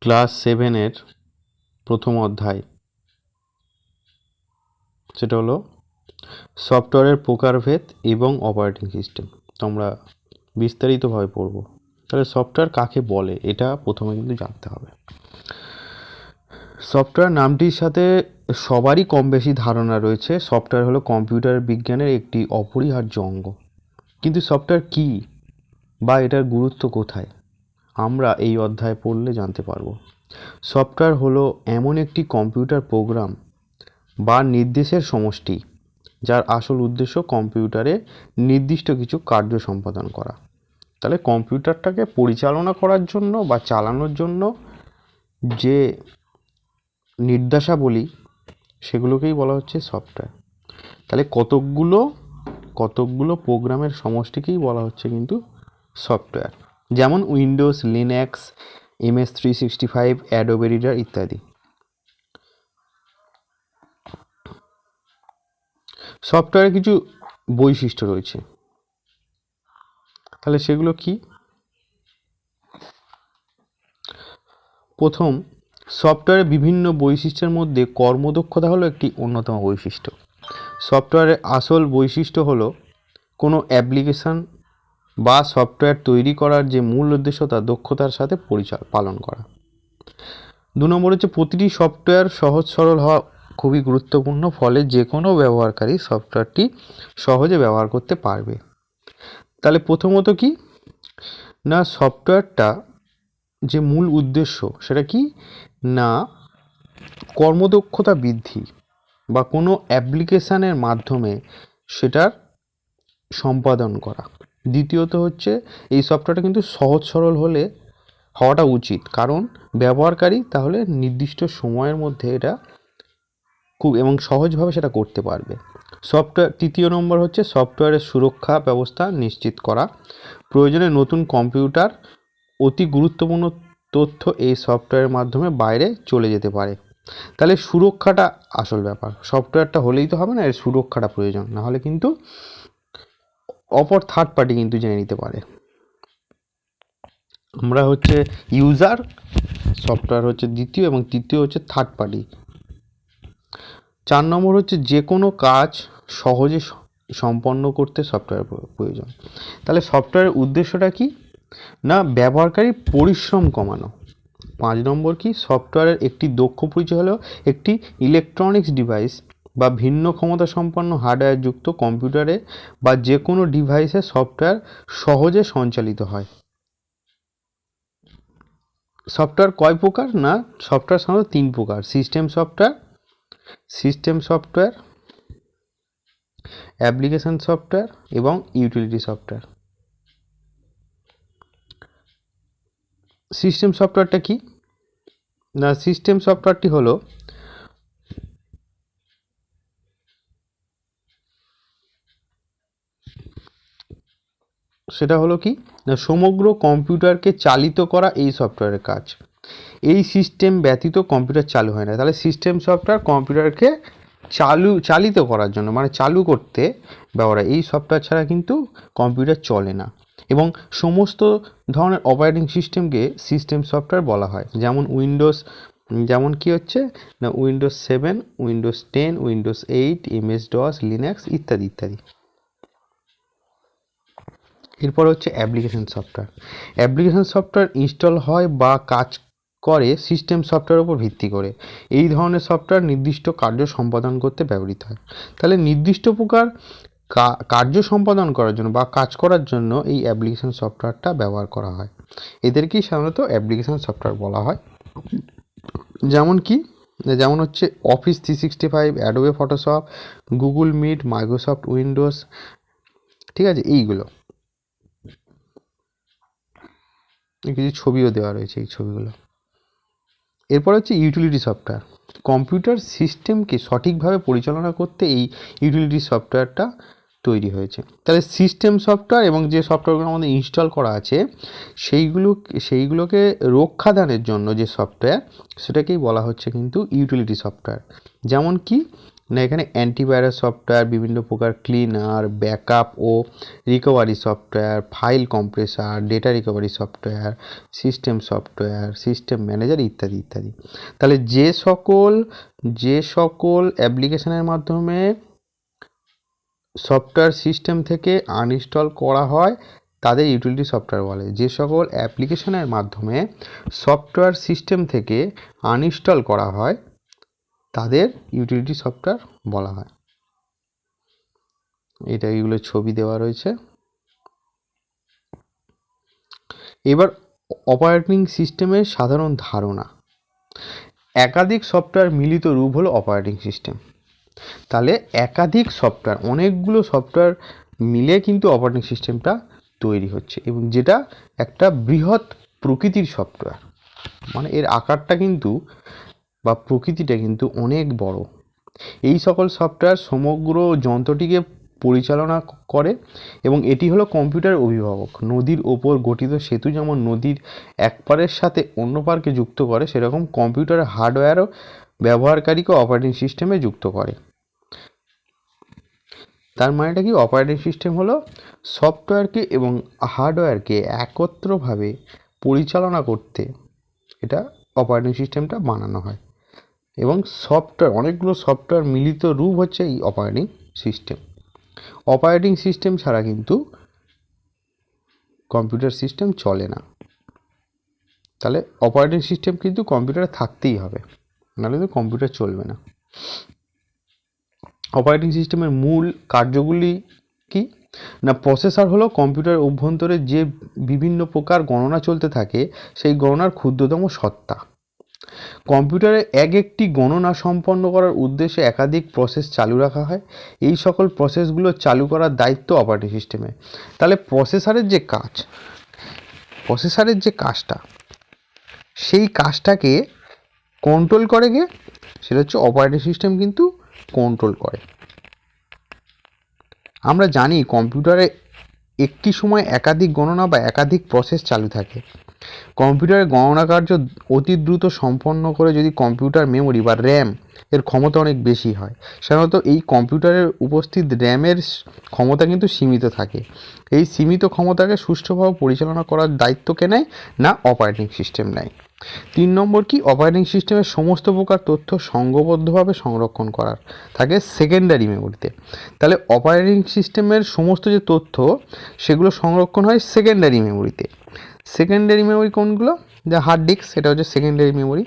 Class সেভেনের প্রথম অধ্যায়। সেটা হলো সফটওয়্যারের প্রকারভেদ এবং অপারেটিং সিস্টেম তো আমরা বিস্তারিতভাবে পড়ব। তাহলে সফটওয়্যার কাকে বলে? এটা প্রথমে কিন্তু জানতে হবে। সফটওয়্যার নামটির সাথে সবারই কম বেশি ধারণা রয়েছে। সফটওয়্যার হলো কম্পিউটার বিজ্ঞানের একটি অপরিহার্য অঙ্গ। কিন্তু সফটওয়্যার কী বা এটার গুরুত্ব কোথায়? আমরা এই অধ্যায় পড়লে জানতে পারব। সফটওয়্যার হলো এমন একটি কম্পিউটার প্রোগ্রাম বা নির্দেশের সমষ্টি, যার আসল উদ্দেশ্য কম্পিউটারে নির্দিষ্ট কিছু কার্য সম্পাদন করা। তাহলে কম্পিউটারটাকে পরিচালনা করার জন্য বা চালানোর জন্য যে নির্দেশাবলী, সেগুলোকেই বলা হচ্ছে সফটওয়্যার। তাহলে কতকগুলো কতকগুলো প্রোগ্রামের সমষ্টিকেই বলা হচ্ছে কিন্তু সফটওয়্যার। যেমন Windows, Linux, M S three sixty five, Adobe reader ইত্যাদি। সফটওয়্যারের কিছু বৈশিষ্ট্য রয়েছে। তাহলে সেগুলো কি? প্রথম সফটওয়্যারের বিভিন্ন বৈশিষ্ট্যের মধ্যে কর্মদক্ষতা হলো একটি অন্যতম বৈশিষ্ট্য। সফটওয়্যারের আসল বৈশিষ্ট্য হলো কোনো অ্যাপ্লিকেশান বা সফটওয়্যার তৈরি করার যে মূল উদ্দেশ্য তা দক্ষতার সাথে পরিচাল পালন করা। দু নম্বর হচ্ছে, প্রতিটি সফটওয়্যার সহজ সরল হওয়া খুবই গুরুত্বপূর্ণ, ফলে যে কোনো ব্যবহারকারী সফটওয়্যারটি সহজে ব্যবহার করতে পারবে। তাহলে প্রথমত কি? না, সফটওয়্যারটা যে মূল উদ্দেশ্য, সেটা কি? না, কর্মদক্ষতা বৃদ্ধি বা কোনো অ্যাপ্লিকেশানের মাধ্যমে সেটার সম্পাদন করা। দ্বিতীয়ত হচ্ছে এই সফটওয়্যারটা কিন্তু সহজ সরল হলে হওয়াটা উচিত। কারণ ব্যবহারকারী তাহলে নির্দিষ্ট সময়ের মধ্যে এটা খুব এবং সহজভাবে সেটা করতে পারবে। সফটওয়্যার তৃতীয় নম্বর হচ্ছে সফটওয়্যারের সুরক্ষা ব্যবস্থা নিশ্চিত করা। প্রয়োজনে নতুন কম্পিউটার অতি গুরুত্বপূর্ণ তথ্য এই সফটওয়্যারের মাধ্যমে বাইরে চলে যেতে পারে। তাহলে সুরক্ষাটা আসল ব্যাপার। সফটওয়্যারটা হলেই তো হবে না, এর সুরক্ষাটা প্রয়োজন। নাহলে কিন্তু অপর থার্ড পার্টি কিন্তু জেনে নিতে পারে। আমরা হচ্ছে ইউজার সফটওয়্যার হচ্ছে দ্বিতীয় এবং তৃতীয় হচ্ছে থার্ড পার্টি চার নম্বর হচ্ছে যে কোনো কাজ সহজে সম্পন্ন করতে সফটওয়্যার প্রয়োজন। তাহলে সফটওয়্যারের উদ্দেশ্যটা কি? না ব্যবহারকারী পরিশ্রম কমানো। পাঁচ নম্বর কি? সফটওয়্যারের একটি দক্ষ পরিচয় হলো একটি ইলেকট্রনিক্স ডিভাইস বা ভিন্ন ক্ষমতা সম্পন্ন হার্ডওয়্যার যুক্ত কম্পিউটারে বা যে কোনো ডিভাইসে সফটওয়্যার সহজে সঞ্চালিত হয়। সফটওয়্যার কয় প্রকার না, সফটওয়্যার সাধারণত তিন প্রকার। System software system software, application software এবং ইউটিলিটি সফটওয়্যার। সিস্টেম সফটওয়্যারটা কি? না, সিস্টেম সফটওয়্যারটি হলো সেটা হলো কি? না, সমগ্র কম্পিউটারকে চালিত করা এই সফটওয়্যারের কাজ। এই সিস্টেম ব্যতীত কম্পিউটার চালু হয় না। তাহলে সিস্টেম সফটওয়্যার কম্পিউটারকে চালু, চালিত করার জন্য মানে চালু করতে ব্যবহার এই সফটওয়্যার ছাড়া কিন্তু কম্পিউটার চলে না। এবং সমস্ত ধরনের অপারেটিং সিস্টেমকে সিস্টেম সফটওয়্যার বলা হয়। যেমন উইন্ডোজ যেমন কি হচ্ছে? না, Windows seven, Windows ten, Windows eight, M S DOS Linux ইত্যাদি ইত্যাদি। এরপর হচ্ছে application software application software install হয় বা কাজ করে সিস্টেম সফটওয়্যার উপর ভিত্তি করে। এই ধরনের সফটওয়্যার নির্দিষ্ট কার্য সম্পাদন করতে ব্যবহৃত হয়। তাহলে নির্দিষ্ট প্রকার কার্য সম্পাদন করার জন্য বা কাজ করার জন্য এই অ্যাপ্লিকেশন সফটওয়্যারটা ব্যবহার করা হয়। এদেরকেই সাধারণত অ্যাপ্লিকেশন সফটওয়্যার বলা হয়। যেমন কি? যেমন হচ্ছে Office three sixty five Adobe Photoshop Google Meet Microsoft Windows ঠিক আছে? এইগুলো। কিছু ছবিও দেওয়া রয়েছে এই ছবিগুলো। এরপর হচ্ছে ইউটিলিটি সফটওয়্যার কম্পিউটার সিস্টেমকে সঠিকভাবে পরিচালনা করতে এই ইউটিলিটি সফটওয়্যারটা তৈরি হয়েছে। তাহলে সিস্টেম সফটওয়্যার এবং যে সফটওয়্যারগুলো আমাদের ইনস্টল করা আছে, সেইগুলো, সেইগুলোকে রক্ষাদানের জন্য যে সফটওয়্যার সেটাকেই বলা হচ্ছে কিন্তু ইউটিলিটি সফটওয়্যার যেমন কি না, এখানে অ্যান্টিভাইরাস সফটওয়্যার বিভিন্ন প্রকার ক্লিনার ব্যাকআপ ও recovery software file compressor data recovery software system software system manager ইত্যাদি ইত্যাদি। তাহলে যে সকল যে সকল অ্যাপ্লিকেশনের মাধ্যমে সফটওয়্যার সিস্টেম থেকে আনইনস্টল করা হয়, তাদের ইউটিলিটি সফটওয়্যার বলে। যে সকল অ্যাপ্লিকেশনের মাধ্যমে সফটওয়্যার সিস্টেম থেকে আনইনস্টল করা হয় তাদের ইউটিলিটি সফটওয়্যার বলা হয়। এটা এগুলো ছবি দেওয়া রয়েছে। এবার অপারেটিং সিস্টেমের সাধারণ ধারণা। একাধিক সফটওয়্যার মিলিত রূপ হলো অপারেটিং সিস্টেম তাহলে একাধিক সফটওয়্যার অনেকগুলো সফটওয়্যার মিলে কিন্তু অপারেটিং সিস্টেমটা তৈরি হচ্ছে এবং যেটা একটা বৃহৎ প্রকৃতির সফটওয়্যার মানে এর আকারটা কিন্তু বা প্রকৃতিটা কিন্তু অনেক বড়। এই সকল সফটওয়্যার সমগ্র যন্ত্রটিকে পরিচালনা করে এবং এটি হলো কম্পিউটার অভিভাবক। নদীর ওপর গঠিত সেতু যেমন নদীর এক পারের সাথে অন্য পারকে যুক্ত করে, সেরকম কম্পিউটার হার্ডওয়্যারও ব্যবহারকারীকে অপারেটিং সিস্টেমে যুক্ত করে। তার মানেটা কি? অপারেটিং সিস্টেম হলো সফটওয়্যারকে এবং হার্ডওয়্যারকে একত্রভাবে পরিচালনা করতে এটা অপারেটিং সিস্টেমটা বানানো হয়। এবং সফটওয়্যার অনেকগুলো সফটওয়্যার মিলিত রূপ হচ্ছে এই অপারেটিং সিস্টেম অপারেটিং সিস্টেম ছাড়া কিন্তু কম্পিউটার সিস্টেম চলে না। তাহলে অপারেটিং সিস্টেম কিন্তু কম্পিউটারে থাকতেই হবে, নাহলে তো কম্পিউটার চলবে না। অপারেটিং সিস্টেমের মূল কার্যগুলি কি? না প্রসেসর হলো কম্পিউটার অভ্যন্তরে যে বিভিন্ন প্রকার গণনা চলতে থাকে, সেই গণনার ক্ষুদ্রতম সত্তা। কম্পিউটারে এক একটি গণনা সম্পন্ন করার উদ্দেশ্যে একাধিক প্রসেস চালু রাখা হয়। এই সকল প্রসেসগুলো চালু করার দায়িত্ব অপারেটিং সিস্টেমে তাহলে প্রসেসারের যে কাজ প্রসেসারের যে কাজটা, সেই কাজটাকে কন্ট্রোল করে কে? সেটা হচ্ছে অপারেটিং সিস্টেম কিন্তু কন্ট্রোল করে। আমরা জানি কম্পিউটারে একটি সময় একাধিক গণনা বা একাধিক প্রসেস চালু থাকে। কম্পিউটারে গণনা কার্য অতি দ্রুত সম্পন্ন করে যদি কম্পিউটার মেমোরি বা র্যাম এর ক্ষমতা অনেক বেশি হয়। সাধারণত এই কম্পিউটারের উপস্থিত র্যামের ক্ষমতা কিন্তু সীমিত থাকে। এই সীমিত ক্ষমতাকে সুষ্ঠুভাবে পরিচালনা করার দায়িত্ব কে নেয় না অপারেটিং সিস্টেম নেয়। তিন নম্বর কি? অপারেটিং সিস্টেমের সমস্ত প্রকার তথ্য সংঘবদ্ধভাবে সংরক্ষণ করার। থাকে সেকেন্ডারি মেমোরিতে। তাহলে অপারেটিং সিস্টেমের সমস্ত যে তথ্য, সেগুলো সংরক্ষণ হয় সেকেন্ডারি মেমোরিতে। সেকেন্ডারি মেমোরি কোনগুলো? যা হার্ড ডিস্ক সেটা হচ্ছে সেকেন্ডারি মেমোরি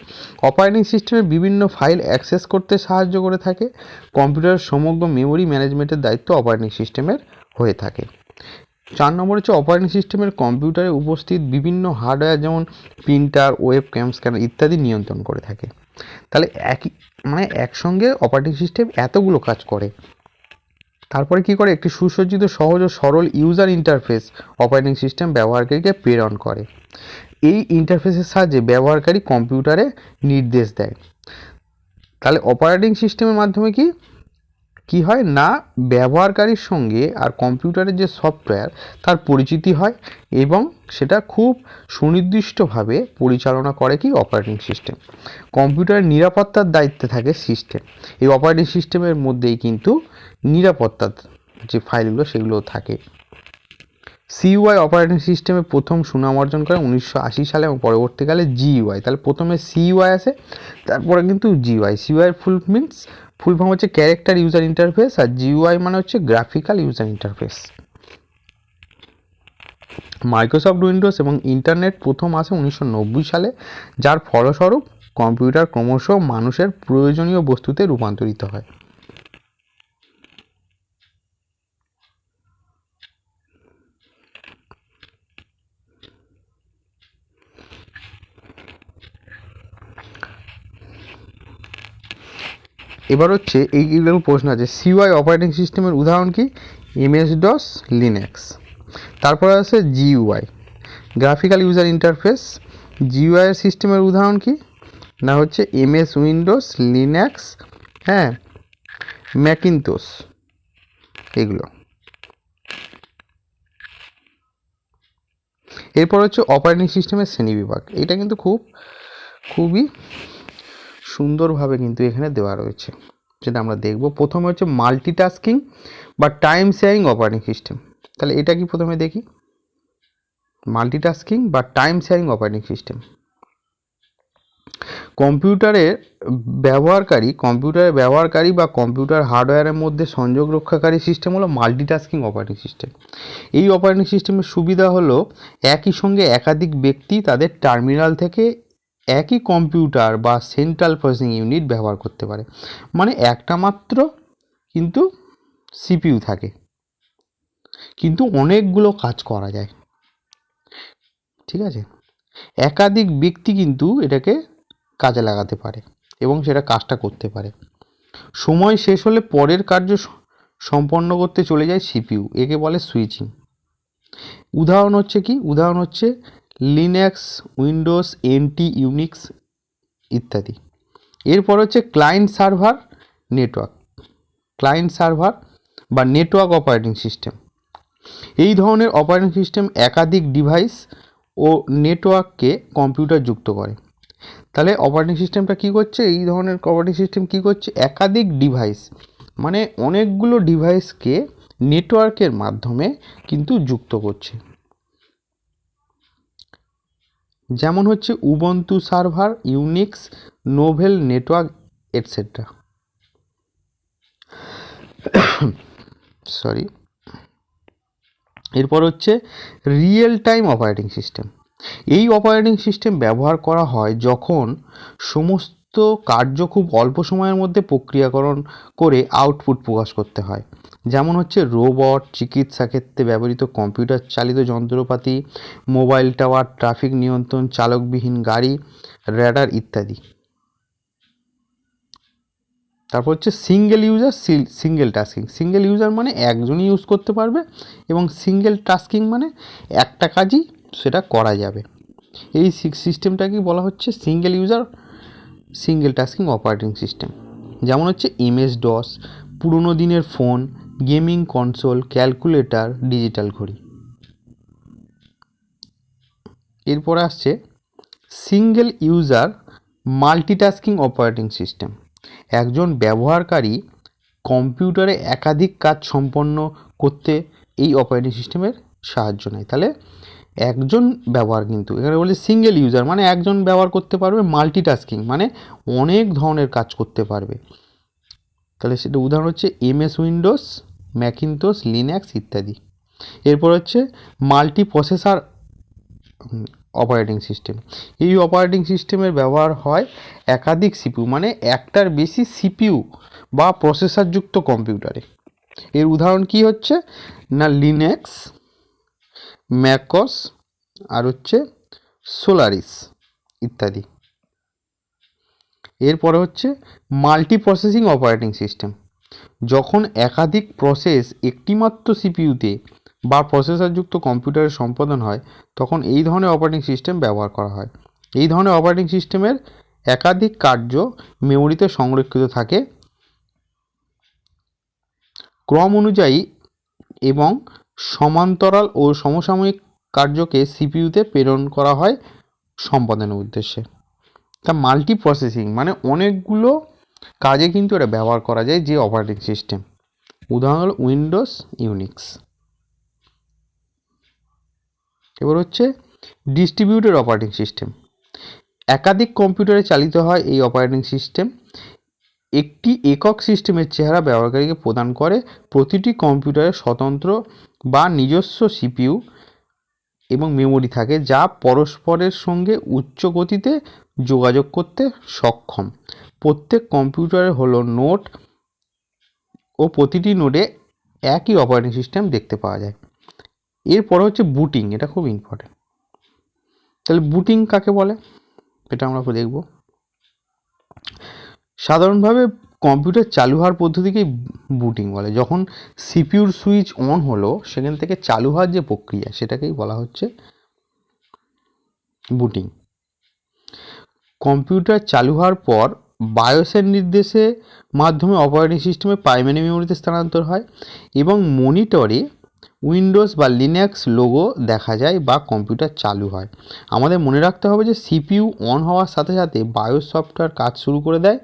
অপারেটিং সিস্টেমে বিভিন্ন ফাইল অ্যাক্সেস করতে সাহায্য করে থাকে। কম্পিউটারের সমগ্র মেমোরি ম্যানেজমেন্টের দায়িত্ব অপারেটিং সিস্টেমের হয়ে থাকে। চার নম্বর হচ্ছে অপারেটিং সিস্টেমের কম্পিউটারে উপস্থিত বিভিন্ন হার্ডওয়্যার যেমন প্রিন্টার ওয়েব ক্যাম স্ক্যানার ইত্যাদি নিয়ন্ত্রণ করে থাকে। তাহলে একই মানে একসঙ্গে অপারেটিং সিস্টেম এতগুলো কাজ করে। তারপরে কি করে? একটি সুসজ্জিত, সহজ ও সরল ইউজার ইন্টারফেস অপারেটিং সিস্টেম ব্যবহারকারীকে প্রেরণ করে। এই ইন্টারফেসের সাহায্যে ব্যবহারকারী কম্পিউটারে নির্দেশ দেয়। তাহলে অপারেটিং সিস্টেমের মাধ্যমে কি? কি হয়? না, ব্যবহারকারীর সঙ্গে আর কম্পিউটারের যে সফটওয়্যার, তার পরিচিতি হয় এবং সেটা খুব সুনির্দিষ্টভাবে পরিচালনা করে কি? অপারেটিং সিস্টেম কম্পিউটারের নিরাপত্তার দায়িত্বে থাকে সিস্টেম এই অপারেটিং সিস্টেমের মধ্যেই কিন্তু নিরাপত্তার যে ফাইলগুলো সেগুলো থাকে। সিইউআই অপারেটিং সিস্টেমে প্রথম সুনাম অর্জন করে উনিশশো আশি সালে এবং পরবর্তীকালে জিইউআই তাহলে প্রথমে সিইউআই আসে, তারপরে কিন্তু G U I C U I full means full form হচ্ছে ক্যারেক্টার ইউজার ইন্টারফেস আর জিইউআই মানে হচ্ছে graphical user interface Microsoft Windows এবং ইন্টারনেট প্রথম আসে উনিশশো নব্বই সালে, যার ফলস্বরূপ কম্পিউটার ক্রমশ মানুষের প্রয়োজনীয় বস্তুতে রূপান্তরিত হয়। এবার হচ্ছে এইগুলো প্রশ্ন আছে সিওয়াই অপারেটিং সিস্টেমের উদাহরণ কি? এমএস ডস লিনাক্স তারপরে আছে G U I graphical user interface G U I সিস্টেমের উদাহরণ কি? না হচ্ছে এমএস উইন্ডোজ লিনাক্স হ্যাঁ ম্যাকিনতোস এগুলো। এরপর হচ্ছে অপারেটিং সিস্টেমের শ্রেণীবিভাগ এটা কিন্তু খুব, খুবই সুন্দরভাবে কিন্তু এখানে দেওয়া রয়েছে। যেটা আমরা দেখব। প্রথমে হচ্ছে মাল্টিটাস্কিং বা টাইম শেয়ারিং অপারেটিং সিস্টেম তাহলে এটা কি প্রথমে দেখি? মাল্টিটাস্কিং বা টাইম শেয়ারিং অপারেটিং সিস্টেম কম্পিউটারের ব্যবহারকারী কম্পিউটারের ব্যবহারকারী বা কম্পিউটার হার্ডওয়্যারের মধ্যে সংযোগ রক্ষাকারী সিস্টেম হলো মাল্টিটাস্কিং অপারেটিং সিস্টেম এই অপারেটিং সিস্টেমের সুবিধা হলো একই সঙ্গে একাধিক ব্যক্তি তাদের টার্মিনাল থেকে একই কম্পিউটার বা সেন্ট্রাল প্রসেসিং ইউনিট ব্যবহার করতে পারে। মানে একটা মাত্র কিন্তু সিপিইউ থাকে। কিন্তু অনেকগুলো কাজ করা যায়। ঠিক আছে? একাধিক ব্যক্তি কিন্তু এটাকে কাজে লাগাতে পারে এবং সেটা কাজটা করতে পারে। সময় শেষ হলে পরের কার্য সম্পন্ন করতে চলে যায় সিপিইউ, একে বলে সুইচিং। উদাহরণ হচ্ছে কি? উদাহরণ হচ্ছে লিনাক্স উইন্ডোজ এনটি ইউনিক্স ইত্যাদি। এরপর হচ্ছে client server network client server বা নেটওয়ার্ক অপারেটিং সিস্টেম এই ধরনের অপারেটিং সিস্টেম একাধিক ডিভাইস ও নেটওয়ার্ককে কম্পিউটার যুক্ত করে। তাহলে অপারেটিং সিস্টেমটা কী করছে? এই ধরনের অপারেটিং সিস্টেম কী করছে? একাধিক ডিভাইস মানে অনেকগুলো ডিভাইসকে নেটওয়ার্কের মাধ্যমে কিন্তু যুক্ত করছে। যেমন হচ্ছে Ubuntu server Unix Novell network etcetera sorry এরপর হচ্ছে রিয়েল টাইম অপারেটিং সিস্টেম এই অপারেটিং সিস্টেম ব্যবহার করা হয় যখন সমস্ত কার্য খুব অল্প সময়ের মধ্যে প্রক্রিয়াকরণ করে আউটপুট প্রকাশ করতে হয়। যেমন হচ্ছে রোবট, চিকিৎসা ক্ষেত্রে ব্যবহৃত কম্পিউটার চালিত যন্ত্রপাতি, মোবাইল টাওয়ার, ট্রাফিক নিয়ন্ত্রণ, চালকবিহীন গাড়ি র্যাডার ইত্যাদি। তারপর হচ্ছে single user single tasking single user মানে একজনই ইউজ করতে পারবে এবং সিঙ্গেল টাস্কিং মানে একটা কাজই সেটা করা যাবে। এই সিস্টেমটাকে বলা হচ্ছে single user single tasking operating system যেমন হচ্ছে এমএস ডস পুরোনো দিনের phone gaming console, calculator, digital ঘড়ি। এরপর আসছে single user multitasking operating system. একজন ব্যবহারকারী কম্পিউটারে একাধিক কাজ সম্পন্ন করতে এই অপারেটিং সিস্টেমের সাহায্য নেয়। তাহলে একজন ব্যবহার কিন্তু, এখানে বলে সিঙ্গেল ইউজার মানে একজন ব্যবহার করতে পারবে মাল্টিটাস্কিং মানে অনেক ধরনের কাজ করতে পারবে। তাহলে সেটা উদাহরণ হচ্ছে এমএস উইন্ডোজ ম্যাকিনতোস লিনাক্স ইত্যাদি। এরপর হচ্ছে মাল্টি প্রসেসর অপারেটিং সিস্টেম এই অপারেটিং সিস্টেমের ব্যবহার হয় একাধিক সিপিইউ মানে একটার বেশি সিপিইউ বা প্রসেসরযুক্ত কম্পিউটারে এর উদাহরণ কি হচ্ছে? না লিনাক্স ম্যাকস আর হচ্ছে সোলারিস ইত্যাদি। এরপরে হচ্ছে মাল্টি প্রসেসিং অপারেটিং সিস্টেম যখন একাধিক প্রসেস একটিমাত্র সিপিইউতে বা প্রসেসরযুক্ত কম্পিউটারে সম্পাদন হয়, তখন এই ধরনের অপারেটিং সিস্টেম ব্যবহার করা হয়। এই ধরনের অপারেটিং সিস্টেমের একাধিক কার্য মেমোরিতে সংরক্ষিত থাকে। ক্রম অনুযায়ী এবং সমান্তরাল ও সমসাময়িক কার্যকে সিপিইউতে প্রেরণ করা হয় সম্পাদনের উদ্দেশ্যে। তা মাল্টি প্রসেসিং মানে অনেকগুলো কাজে কিন্তু এটা ব্যবহার করা যায় যে অপারেটিং সিস্টেম উদাহরণ হলো উইন্ডোজ ইউনিক্স এবার হচ্ছে ডিস্ট্রিবিউটেড অপারেটিং সিস্টেম একাধিক কম্পিউটারে চালিত হয় এই অপারেটিং সিস্টেম একটি একক সিস্টেমের চেহারা ব্যবহারকারীকে প্রদান করে প্রতিটি কম্পিউটারে স্বতন্ত্র বা নিজস্ব সিপিইউ এবং মেমোরি থাকে যা পরস্পরের সঙ্গে উচ্চ গতিতে যোগাযোগ করতে সক্ষম। প্রত্যেক কম্পিউটারে হলো নোট ও প্রতিটি নোটে একই অপারেটিং সিস্টেম দেখতে পাওয়া যায়। এরপরে হচ্ছে বুটিং এটা খুব ইম্পর্টেন্ট তাহলে বুটিং কাকে বলে? এটা আমরা দেখব। সাধারণভাবে কম্পিউটার চালু হওয়ার পদ্ধতিকেই বুটিং বলে। যখন সিপিউর সুইচ অন হলো, সেখান থেকে চালু হওয়ার যে প্রক্রিয়া, সেটাকেই বলা হচ্ছে বুটিং কম্পিউটার চালু হওয়ার পর বায়োসের নির্দেশে মাধ্যমে অপারেটিং সিস্টেমে প্রাইমারি মেমোরিতে স্থানান্তর হয় এবং মনিটরে উইন্ডোজ বা লিনাক্স লোগো দেখা যায় বা কম্পিউটার চালু হয়। আমাদের মনে রাখতে হবে যে সিপিইউ অন হওয়ার সাথে সাথে বায়োস সফটওয়্যার কাজ শুরু করে দেয়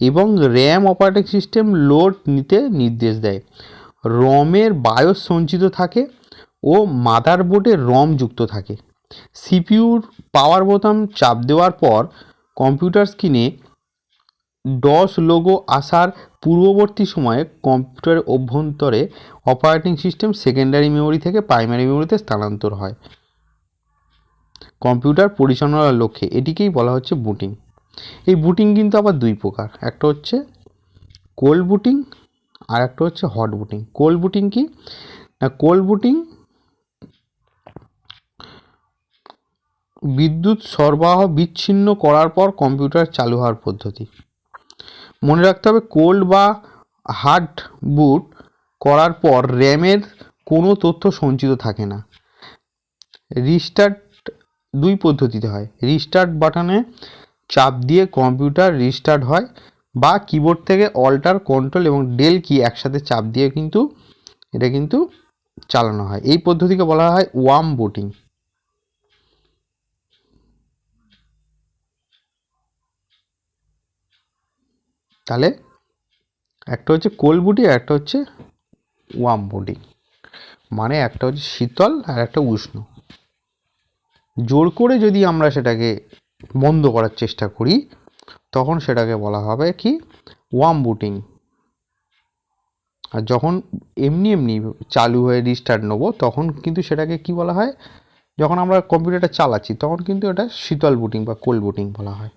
এবং র্যাম অপারেটিং সিস্টেম লোড নিতে নির্দেশ দেয়। রমের বায়োস সঞ্চিত থাকে ও মাদারবোর্ডে রম যুক্ত থাকে। সিপিইউর পাওয়ার বোতাম চাপ দেওয়ার পর কম্পিউটার স্ক্রিনে ডস লোগো আসার পূর্ববর্তী সময়ে কম্পিউটারের অভ্যন্তরে অপারেটিং সিস্টেম সেকেন্ডারি মেমোরি থেকে প্রাইমারি মেমোরিতে স্থানান্তর হয়। কম্পিউটার পরিচালনার লক্ষ্যে এটিকেই বলা হচ্ছে বুটিং এই বুটিং কিন্তু আবার দুই প্রকার, একটা হচ্ছে কোল্ড বুটিং আর একটা হচ্ছে হট বুটিং কোল্ড বুটিং কি? না কোল্ড বুটিং বিদ্যুৎ সরবরাহ বিচ্ছিন্ন করার পর কম্পিউটার চালু হওয়ার পদ্ধতি। মনে রাখতে হবে কোল্ড বা হার্ড বুট করার পর র্যামের কোনো তথ্য সঞ্চিত থাকে না। রিস্টার্ট দুই পদ্ধতিতে হয়। রিস্টার্ট বাটনে চাপ দিয়ে কম্পিউটার রিস্টার্ট হয় বা কিবোর্ড থেকে অল্টার কন্ট্রোল এবং ডেল কি একসাথে চাপ দিয়ে কিন্তু এটা কিন্তু চালানো হয়। এই পদ্ধতিকে বলা হয় ওয়াম বুটিং তাহলে একটা হচ্ছে কোল্ড বুটি আর একটা হচ্ছে ওয়ার্ম বুটিং। মানে একটা হচ্ছে শীতল আর একটা উষ্ণ। জোর করে যদি আমরা সেটাকে বন্ধ করার চেষ্টা করি, তখন সেটাকে বলা হবে কি? Worm booting. আর যখন এমনি এমনি চালু হয়ে রিস্টার্ট নেব, তখন কিন্তু সেটাকে কি বলা হয়? যখন আমরা কম্পিউটারটা চালাচ্ছি, তখন কিন্তু এটা শীতল বুটিং বা কোল্ড বুটিং বলা হয়।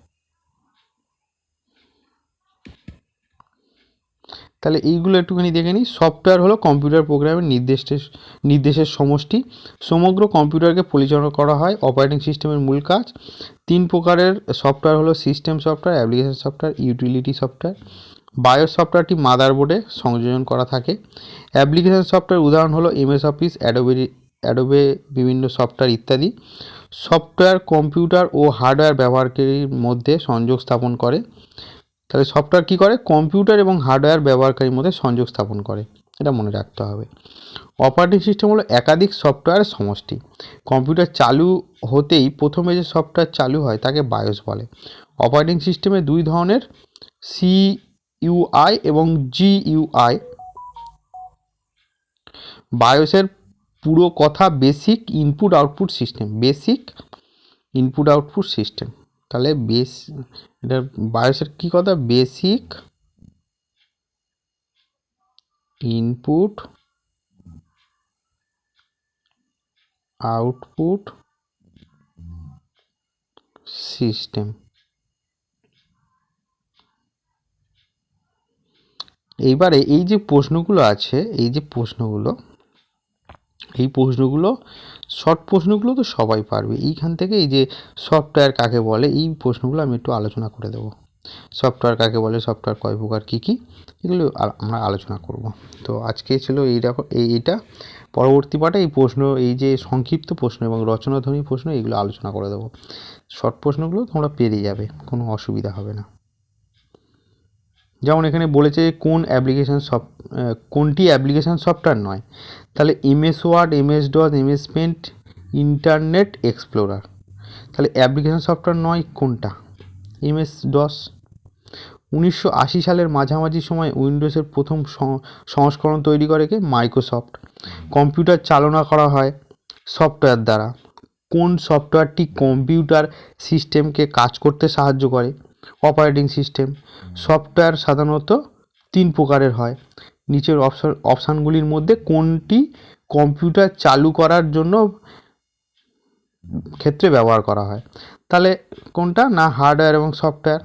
তাহলে এইগুলো একটুখানি দেখে নিই। সফটওয়্যার হলো কম্পিউটার প্রোগ্রামের নির্দেশের নির্দেশের সমষ্টি। সমগ্র কম্পিউটারকে পরিচালনা করা হয় অপারেটিং সিস্টেমের মূল কাজ। তিন প্রকারের সফটওয়্যার হলো system software application software utility software BIOS সফটওয়্যারটি মাদারবোর্ডে সংযোজন করা থাকে। অ্যাপ্লিকেশন সফটওয়্যার উদাহরণ হলো এমএস অফিস অ্যাডোবে অ্যাডোবে বিভিন্ন সফটওয়্যার ইত্যাদি। সফটওয়্যার কম্পিউটার ও হার্ডওয়্যার ব্যবহারকারীর মধ্যে সংযোগ স্থাপন করে। তাহলে সফটওয়্যার কী করে? কম্পিউটার এবং হার্ডওয়্যার ব্যবহারকারীর মধ্যে সংযোগ স্থাপন করে। এটা মনে রাখতে হবে। অপারেটিং সিস্টেম হলো একাধিক সফটওয়্যারের সমষ্টি। কম্পিউটার চালু হতেই প্রথমে যে সফটওয়্যার চালু হয় তাকে বায়োস বলে। অপারেটিং সিস্টেমে দুই ধরনের সি ইউআই এবং জি ইউআই বায়োসের পুরো কথা basic input output system basic input output system তাহলে বেস এটা বায়োসের কী কথা? বেসিক ইনপুট আউটপুট সিস্টেম এইবারে এই যে প্রশ্নগুলো আছে, এই যে প্রশ্নগুলো এই প্রশ্নগুলো শর্ট প্রশ্নগুলো তো সবাই পারবে। এইখান থেকে এই যে সফটওয়্যার কাকে বলে, এই প্রশ্নগুলো আমি একটু আলোচনা করে দেবো। সফটওয়্যার কাকে বলে সফটওয়্যার কয় প্রকার, কী কী, এগুলো আমরা আলোচনা করব। তো আজকে ছিল এই এই এইটা। পরবর্তী পার্টে এই প্রশ্ন, এই যে সংক্ষিপ্ত প্রশ্ন এবং রচনাধ্বনি প্রশ্ন, এগুলো আলোচনা করে দেবো। শর্ট প্রশ্নগুলো তোমরা পেরিয়ে যাবে, কোনো অসুবিধা হবে না। যেমন এখানে বলেছে কোন অ্যাপ্লিকেশান সফট কোনটি অ্যাপ্লিকেশান সফটওয়্যার নয়। তাহলে M S Word M S DOS M S Paint internet explorer তাহলে অ্যাপ্লিকেশান সফটওয়্যার নয়, কোনটা? এমএস ডস উনিশশো আশি সালের মাঝামাঝি সময় উইন্ডোজের প্রথম সংস্করণ তৈরি করে কে? মাইক্রোসফট কম্পিউটার চালনা করা হয় সফটওয়্যার দ্বারা। কোন সফটওয়্যারটি কম্পিউটার সিস্টেমকে কাজ করতে সাহায্য করে? অপারেটিং সিস্টেম সফটওয়্যার সাধারণত তিন প্রকারের হয়। নিচের অপশন অপশানগুলির মধ্যে কোনটি কম্পিউটার চালু করার জন্য ক্ষেত্রে ব্যবহার করা হয়। তাহলে কোনটা? না হার্ডওয়্যার এবং সফটওয়্যার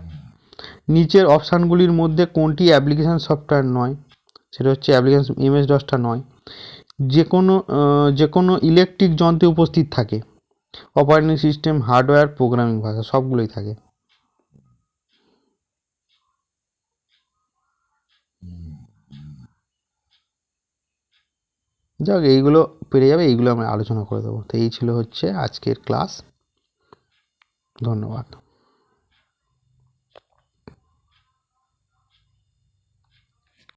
নিচের অপশানগুলির মধ্যে কোনটি অ্যাপ্লিকেশান সফটওয়্যার নয়, সেটা হচ্ছে অ্যাপ্লিকেশান এমএস দশটা নয়। যে কোনো যে কোনো ইলেকট্রিক যন্ত্রে উপস্থিত থাকে। অপারেটিং সিস্টেম হার্ডওয়্যার প্রোগ্রামিং ভাষা সবগুলোই থাকে। যাক, এইগুলো পেরে যাবে, এইগুলো আমরা আলোচনা করে দেবো। তো এই ছিল হচ্ছে আজকের ক্লাস। ধন্যবাদ।